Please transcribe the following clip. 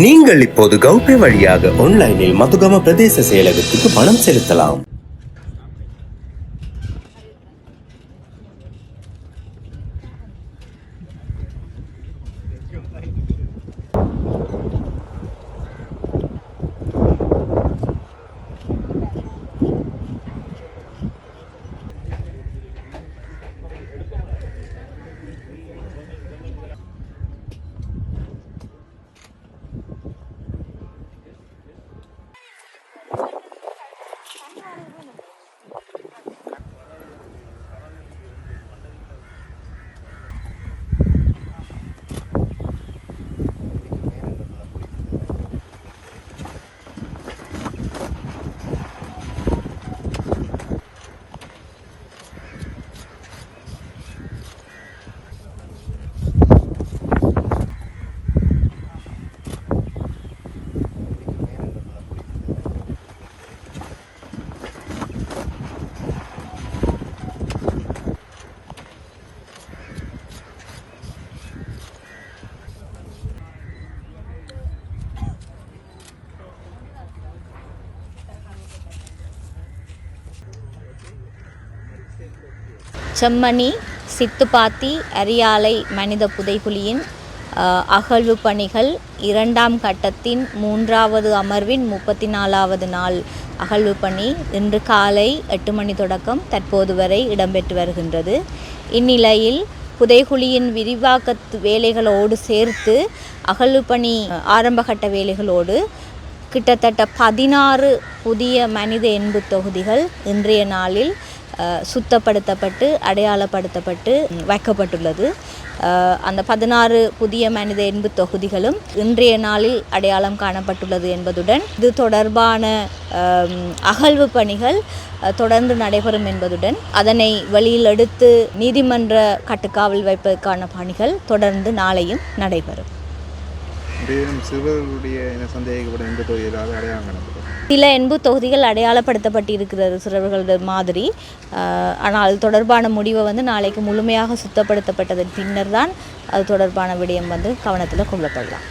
நீங்கள் இப்போது கௌபே வழியாக ஆன்லைனில் மதுகம பிரதேச செயலகத்துக்கு பணம் செலுத்தலாம். செம்மணி சித்துப்பாத்தி அரியாலை மனித புதைகுழியின் அகழ்வு பணிகள் இரண்டாம் கட்டத்தின் மூன்றாவது அமர்வின் முப்பத்தி நாலாவது நாள். அகழ்வு பணி இன்று காலை எட்டு மணி தொடக்கம் தற்போது வரை இடம்பெற்று வருகின்றது. இந்நிலையில் புதைகுழியின் விரிவாக்கத்து வேலைகளோடு சேர்த்து அகழ்வு பணி ஆரம்பகட்ட வேலைகளோடு கிட்டத்தட்ட பதினாறு புதிய மனித எண்பு தொகுதிகள் இன்றைய நாளில் சுத்தப்படுத்தப்பட்டு அடையாளப்படுத்தப்பட்டு வைக்கப்பட்டுள்ளது. அந்த பதினாறு புதிய மனித எண்பு தொகுதிகளும் இன்றைய நாளில் அடையாளம் காணப்பட்டுள்ளது என்பதுடன் இது தொடர்பான அகழ்வு பணிகள் தொடர்ந்து நடைபெறும் என்பதுடன் அதனை வெளியில் எடுத்து நீதிமன்ற கட்டுக்காவல் வைப்பதற்கான பணிகள் தொடர்ந்து நாளையும் நடைபெறும். சிறுவர்களுடைய சந்தேகப்படும் எந்த தொகுதியிலாவது அடையாளம் காணப்படும் சில எண்பு தொகுதிகள் அடையாளப்படுத்தப்பட்டிருக்கிறது சிறுவர்களோட மாதிரி. ஆனால் அது தொடர்பான முடிவை வந்து நாளைக்கு முழுமையாக சுத்தப்படுத்தப்பட்டதன் பின்னர் தான் அது தொடர்பான விடயம் வந்து கவனத்தில் கொள்ளப்படலாம்.